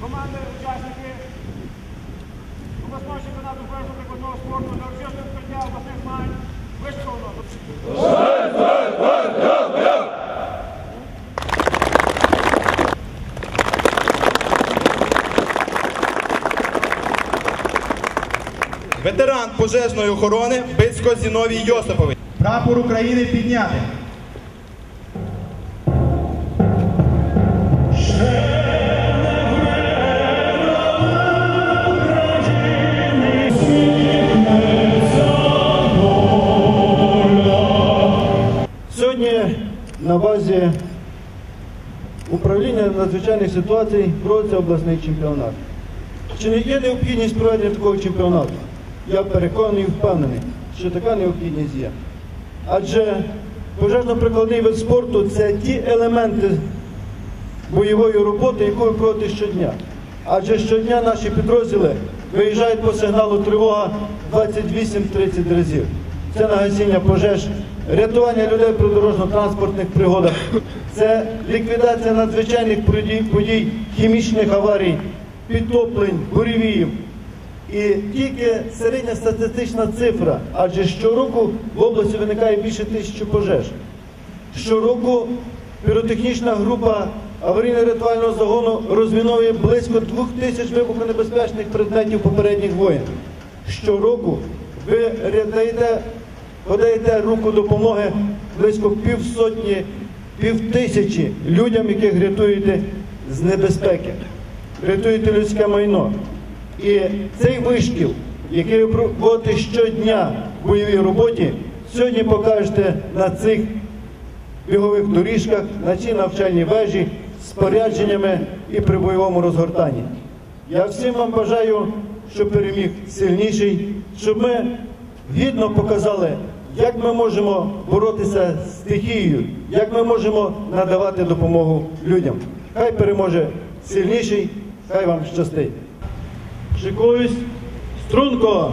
Команди, учасники обласного чемпіонату першого прикладного спорту за участю відкриття обласних змагань вишколено. Ветеран пожежної охорони Бицько Зіновій Йосипович. Прапор України підняти. На базі управління надзвичайних ситуацій проводиться обласний чемпіонат. Чи не є необхідність проведення такого чемпіонату? Я переконаний і впевнений, що така необхідність є. Адже пожежно-прикладний вид спорту це ті елементи бойової роботи, яку ви проводите щодня. Адже щодня наші підрозділи виїжджають по сигналу тривога 28-30 разів. Це на гасіння пожеж, рятування людей при дорожньо-транспортних пригодах, це ліквідація надзвичайних подій, хімічних аварій, підтоплень, буревіїв. І тільки середня статистична цифра, адже щороку в області виникає більше тисячі пожеж. Щороку піротехнічна група аварійно-рятувального загону розміновує близько двох тисяч вибухонебезпечних предметів попередніх воєн. Щороку ви ря- даєте, подаєте руку допомоги близько півсотні, півтисячі людям, яких рятуєте з небезпеки, рятуєте людське майно. І цей вишкіл, який ви проводите щодня в бойовій роботі, сьогодні покажете на цих бігових доріжках, на цій навчальній вежі, спорядженнями і при бойовому розгортанні. Я всім вам бажаю, щоб переміг сильніший, щоб ми гідно показали, як ми можемо боротися з стихією, як ми можемо надавати допомогу людям. Хай переможе сильніший, хай вам щастить. Шикуюсь, струнко!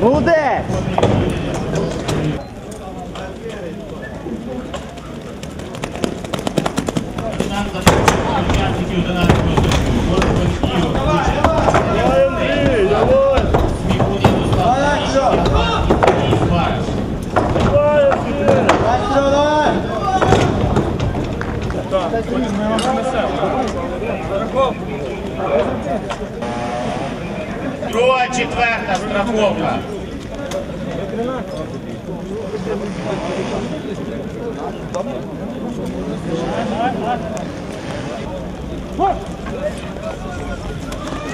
Молодець! Давай, Андрій, давай! Давай, Андрій! Друга, четверта страховка.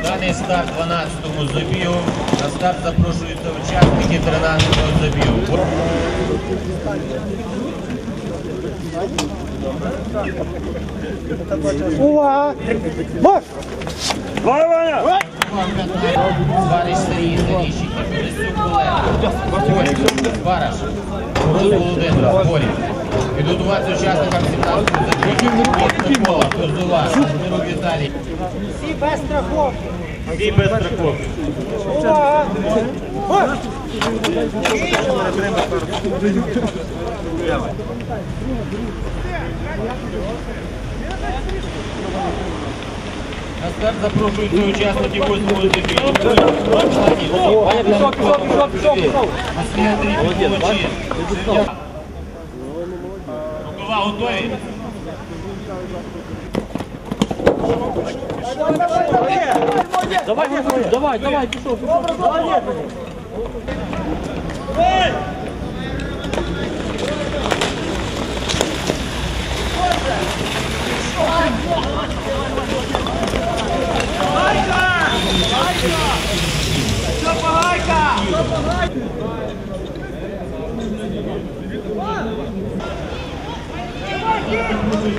Даний старт 12-му забігу. На старт запрошуються учасники 13-го забігу. Увага! Марш! Давай, Ваня! Звариш Сергій Заріщик, Борисюк Олег. Бараш, Володимир, Борів. Підготуватися учасникам 17-го забігу. Микола, Козова, Миров Віталій. Всі без страховки. Всі без страховки. Увага! Марш! На старт запрошуються учасники 8-го забігу. Пішов, пішов, пішов, пішов, пішов. Василь Андрій Павлович. Рукава готові? Давай, давай, давай, давай, пішов, пішов. Давай, Давай, Я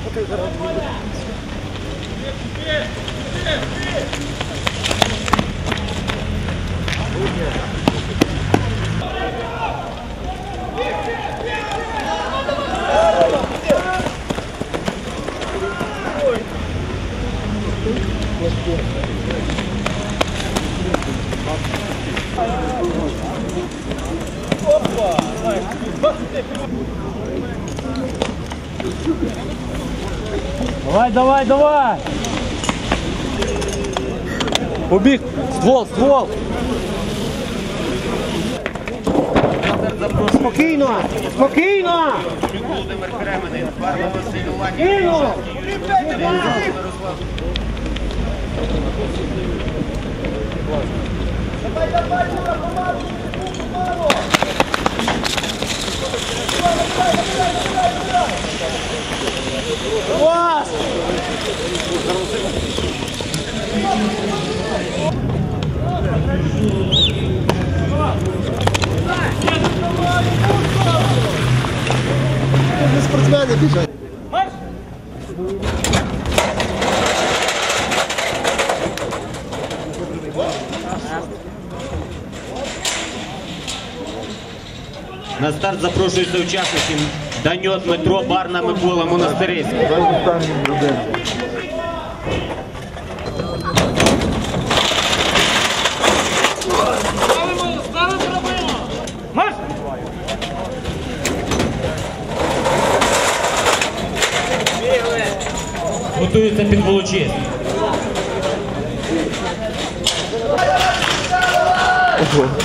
вот это давай, давай! Побіг! Ствол, ствол! Спокійно! Спокійно! Володимир Кременець, Барна Василь Лакін, Мирослав На старт запрошуються учасники Даньот, Дмитро, Барна, Микола, Монастириський. Марш! Готуються під Волочиськ. Бережани.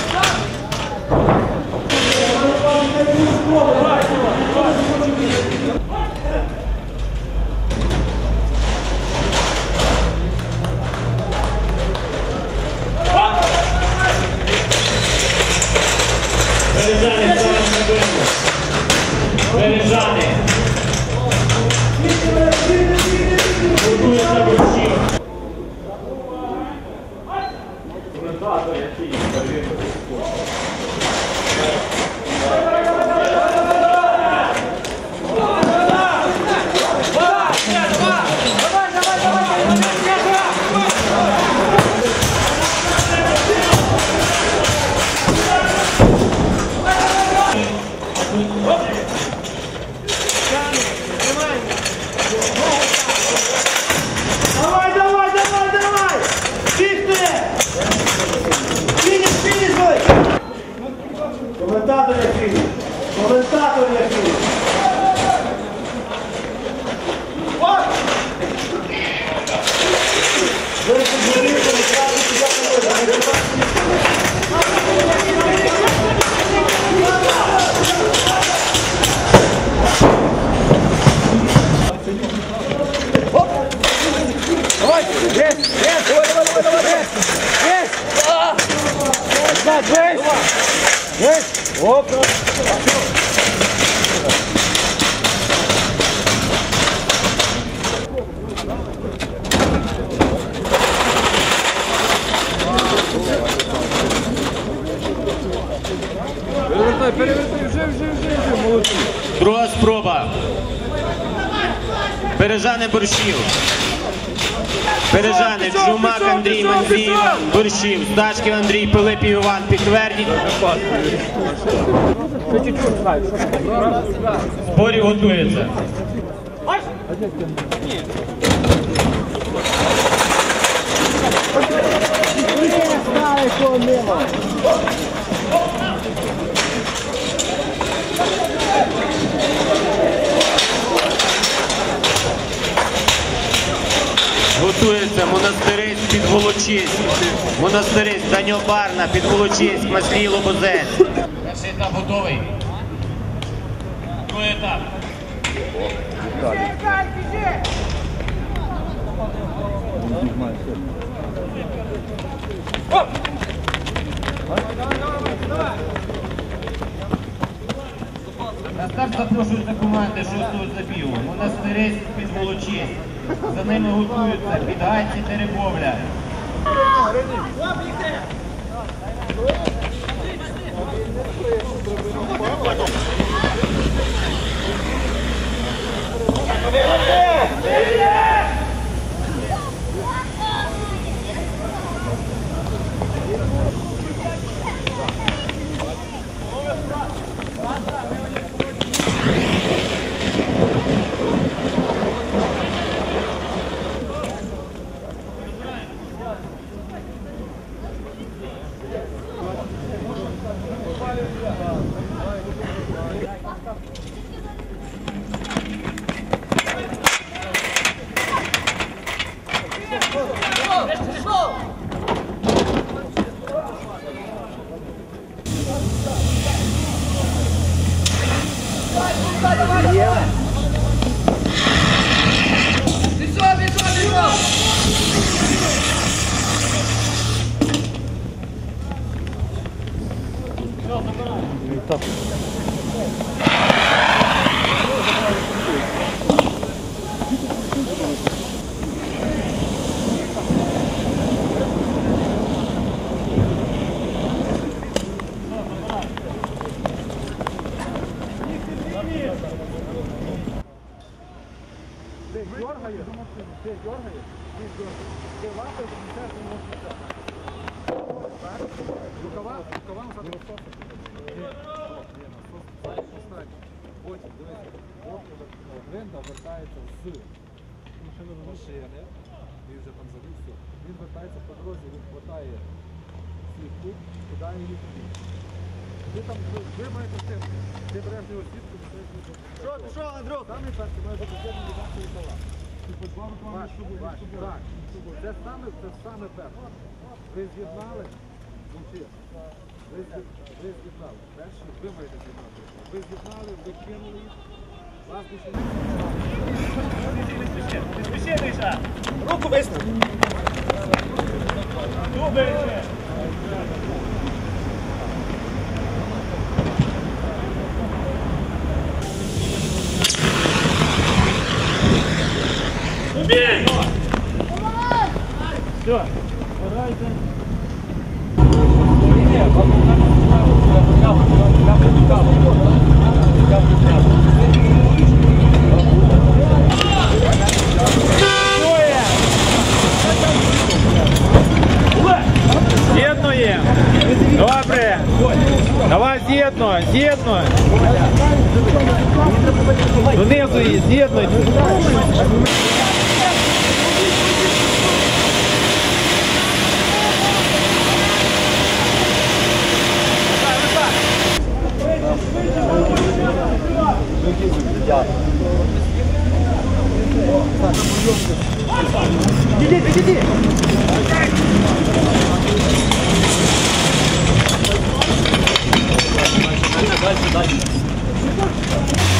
Оп! Перевертай, перевертай, вже, вже, вже, вже, молодці. Друга спроба. Бережани борщів. Бережа. Джумак Андрій Іван борщів. Сташків Андрій Пилипів Іван підтвердіть. Зборі готується. Готується монастирець під Волочиськ. Монастирець Даньо Барна під Волочиськ, Маслій Лобозець. Перший етап готовий. Другий етап. На старт запрошуються команди шостого забігу. Монастирець під Волочиськ. За ними готуються підгайці Теребовля. Винда вертається з машини він вже там завів все. Він вертається по дорозі, він хватає сітку, кидає її туди. Ви там ви, ви маєте тим, ти береш його сітку, ти Що, що, Андрюх? Там і перший має бути один віддати стола. Типу два руками, щоб Так, це саме, це саме перше. Ви з'єднали. Ви з'єд- ви з'єднали. Перші, ви маєте з'єднати. Ви з'єднали, ви кинули їх. Вас більше не З'єднуємо. Добре. Давай з'єдно, з'єдно. Донизу її з'єднуй. Иди, иди, иди! 大丈夫大丈夫。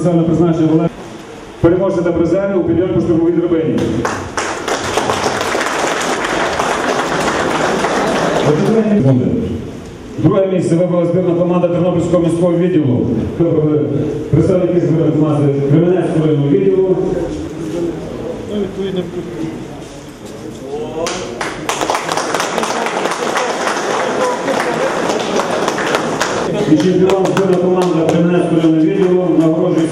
Спеціально призначення Валерій. Переможці та призери у підйомку штурмовій драбині. Друге місце вибрала збірна команда Тернопільського міського відділу. Представники збірної команди Кременецького відділу. І чемпіон збірна команда Кременецького відділу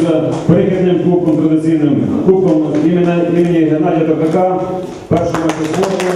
відзначилися перехідним кубком традиційним кубком імені, імені Геннадія Токака, першого спорту.